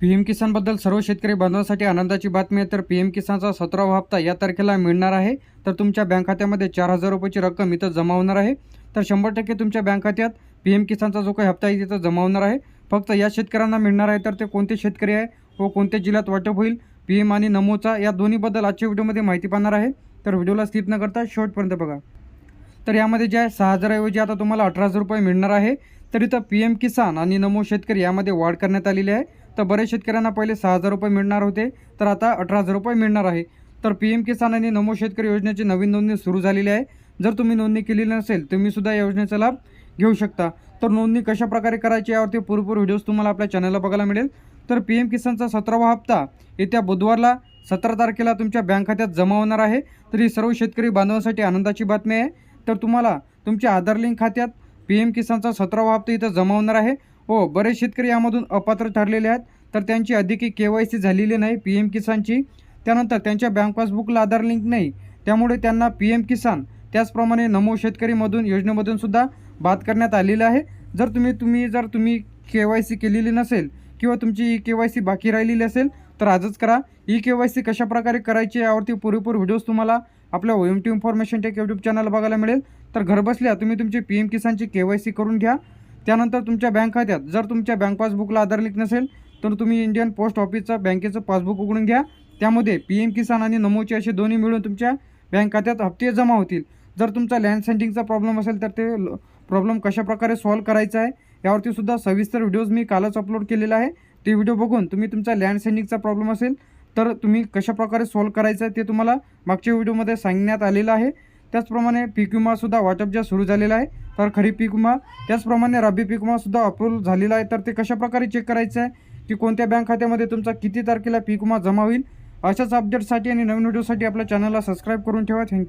P M किसानबद्दल सर्व शेतकरी बांधवांसाठी आनंदाची बातमी आहे. तर पी एम किसानचा सतरावा हप्ता या तारखेला मिळणार आहे. तर तुमच्या बँक खात्यामध्ये चार हजार रुपयाची रक्कम इथं जमा होणार आहे. तर शंभर टक्के तुमच्या बँक खात्यात पी एम किसानचा जो काही हप्ता आहे तिथं जमा होणार आहे. फक्त या शेतकऱ्यांना मिळणार आहे तर ते कोणते शेतकरी आहे व कोणत्या जिल्ह्यात वाटप होईल? पी एम आणि नमोचा या दोन्हीबद्दल आजच्या व्हिडिओमध्ये माहिती पाहणार आहे. तर व्हिडिओला स्किप न करता शेवटपर्यंत बघा. तर यामध्ये जे आहे सहा हजाराऐवजी आता तुम्हाला अठरा हजार रुपये मिळणार आहे. तर इथं पी एम किसान आणि नमो शेतकरी यामध्ये वाढ करण्यात आलेली आहे. तर बरेच शेतकऱ्यांना पहिले सहा हजार रुपये मिळणार होते तर आता अठरा हजार रुपये मिळणार आहे. तर पी एम किसान आणि नमो शेतकरी योजनेची नवीन नोंदणी सुरू झालेली आहे. जर तुम्ही नोंदणी केलेली नसेल तुम्ही सुद्धा या योजनेचा लाभ घेऊ शकता. तर नोंदणी कशा प्रकारे करायची यावरती पुरेपूर व्हिडिओज तुम्हाला आपल्या चॅनलला बघायला मिळेल. तर पी एम किसानचा सतरावा हप्ता येत्या बुधवारला सतरा तारखेला तुमच्या बँक खात्यात जमा होणार आहे. तर ही सर्व शेतकरी बांधवांसाठी आनंदाची बातमी आहे. तर तुम्हाला तुमच्या आधार लिंक खात्यात पी एम किसानचा सतरावा हप्ता इथं जमा होणार आहे. हो बरेच शेतकरी यामधून अपात्र ठरलेले आहेत. तर त्यांची अधिकी के वाय सी झालेली नाही पी एम किसानची. त्यानंतर त्यांच्या बँक पासबुकला आधार लिंक नाही. त्यामुळे त्यांना पी एम किसान त्याचप्रमाणे नमो शेतकरीमधून योजनेमधून सुद्धा बाद करण्यात आलेलं आहे. जर तुम्ही तुम्ही जर तुम्ही के वाय सी केलेली नसेल किंवा तुमची ई के वाय सी बाकी राहिलेली असेल तर आजच करा. ई के वाय सी कशाप्रकारे करायची यावरती पुरेपूर व्हिडिओज तुम्हाला आपल्या O M T information tech YouTube channel बघायला मिळेल. तर घरबसल्या तुम्ही तुमची पी एम किसानची के वाय सी करून घ्या. त्यानंतर तुमच्या बँक खात्यात जर तुमच्या बँक पासबुकला आधार लिंक नसेल तर तुम्ही इंडियन पोस्ट ऑफिसचं बँकेचं पासबुक उघडून घ्या. त्यामध्ये पी एम किसान आणि नमोचे असे दोन्ही मिळून तुमच्या बँक खात्यात हप्ते जमा होतील. जर तुमचा लँड सेंडिंगचा प्रॉब्लेम असेल तर ते प्रॉब्लेम कशाप्रकारे सॉल्व्ह करायचा आहे यावरती सुद्धा सविस्तर व्हिडिओज मी कालच अपलोड केलेला आहे. ते व्हिडिओ बघून तुम्ही तुमचा लँड सेंडिंगचा प्रॉब्लेम असेल तर तुम्ही कशाप्रकारे सॉल्व्ह करायचं आहे ते तुम्हाला मागच्या व्हिडिओमध्ये सांगण्यात आलेलं आहे. त्याचप्रमाणे पीक विमासुद्धा वाटप ज्या सुरू झालेला आहे तर खरीप पीक विमा त्याचप्रमाणे रब्बी पीक विमासुद्धा अप्रूव्ह झालेला आहे. तर ते कशाप्रकारे चेक करायचं आहे? की कोणत्या बँक खात्यामध्ये तुमचा किती तारखेला पीक विमा जमा होईल? अशाच अपडेटसाठी आणि नवीन व्हिडिओसाठी आपल्या चॅनलला सबस्क्राईब करून ठेवा. थँक्यू